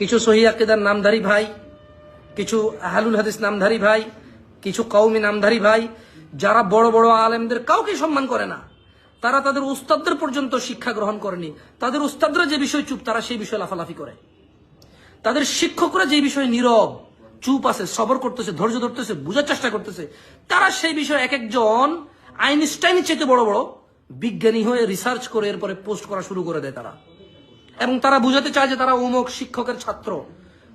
কিছু সহি আকিদার নামধারী ভাই, কিছু আহলুল হাদিস নামধারী ভাই, কিছু কৌমি নামধারী ভাই, যারা বড় বড় আলেমদের কাউকে সম্মান করে না। তারা তাদের উস্তাদদের পর্যন্ত শিক্ষা গ্রহণ করেনি। তাদের উস্তাদরা যে বিষয় চুপ, তারা সেই বিষয়ে লাফালাফি করে। তাদের শিক্ষকরা যে বিষয়ে নীরব, চুপ আছে, সবর করতেছে, ধৈর্য ধরতেছে, বোঝার চেষ্টা করতেছে, তারা সেই বিষয়ে এক একজন আইনস্টাইনের চেয়ে বড় বড় বিজ্ঞানী হয়ে রিসার্চ করে এরপরে পোস্ট করা শুরু করে দেয় তারা। এবং তারা বুঝাতে চায় যে তারা উমুক শিক্ষকের ছাত্র।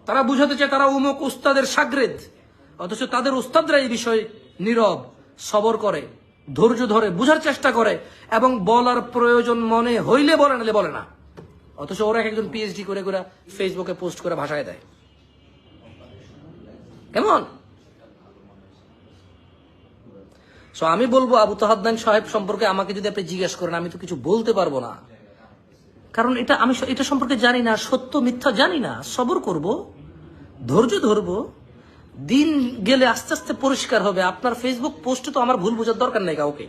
তারা বুঝাতে চায় তারা উমুক উস্তাদের সাগরেদ। অথচ তাদের উস্তাদরা এই বিষয়ে নীরব, সবর করে, ধৈর্য ধরে, বুঝার চেষ্টা করে এবং বলার প্রয়োজন মনে হইলে বলে নালে বলে না। অথচ ওরা এক একজন পিএইচডি করে করে ফেসবুকে পোস্ট করে ভাষায় দেয়। কেমন? সো আমি বলব আবু তাহাদ্দান সাহেব সম্পর্কে আমাকে যদি আপনি জিজ্ঞেস করেন, আমি তো কিছু বলতে পারব না। কারণ এটা আমি এটা সম্পর্কে জানি না, সত্য, মিথ্যা জানি না, সবর করব, ধৈর্য ধরবো, দিন গেলে আস্তে আস্তে পরিষ্কার হবে। আপনার ফেসবুক পোস্টে তো আমার ভুল বোঝার দরকার নেই কাউকে।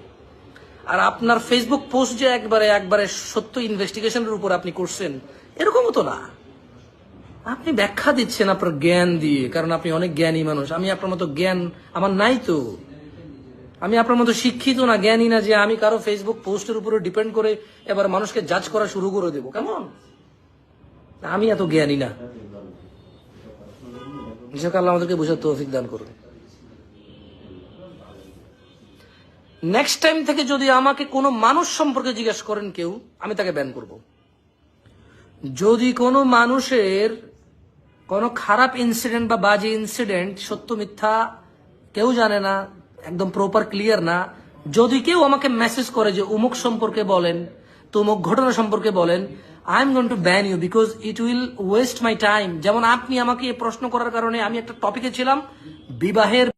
আর আপনার ফেসবুক পোস্ট যে একবারে একবারে সত্য ইনভেস্টিগেশনের উপর আপনি করছেন, এরকমও তো না। আপনি ব্যাখ্যা দিচ্ছেন আপনার জ্ঞান দিয়ে, কারণ আপনি অনেক জ্ঞানী মানুষ। আমি আপনার মতো জ্ঞান আমার নাই তো। আমি আপনার মতো শিক্ষিত না, জ্ঞানী না যে আমি কারও ফেসবুক পোস্টের উপরে ডিপেন্ড করে এবার মানুষকে জাজ করা শুরু করে দেবো। কেমন? আমি এত জ্ঞানী না। বিশেষ আমাদেরকে বোঝার তৌফিক দান করুন। নেক্সট টাইম থেকে যদি আমাকে কোনো মানুষ সম্পর্কে জিজ্ঞেস করেন কেউ, আমি তাকে ব্যান করব। যদি কোনো মানুষের কোনো খারাপ ইনসিডেন্ট বা বাজে ইনসিডেন্ট সত্য মিথ্যা কেউ জানে না একদম প্রপার ক্লিয়ার না। যদি কেউ আমাকে মেসেজ করে যে, উমুক সম্পর্কে বলেন, তুমুক ঘটনা সম্পর্কে বলেন I am going to ban you because it will waste my time যেমন আপনি আমাকে প্রশ্ন করার কারণে আমি একটা টপিকে ছিলাম, বিবাহের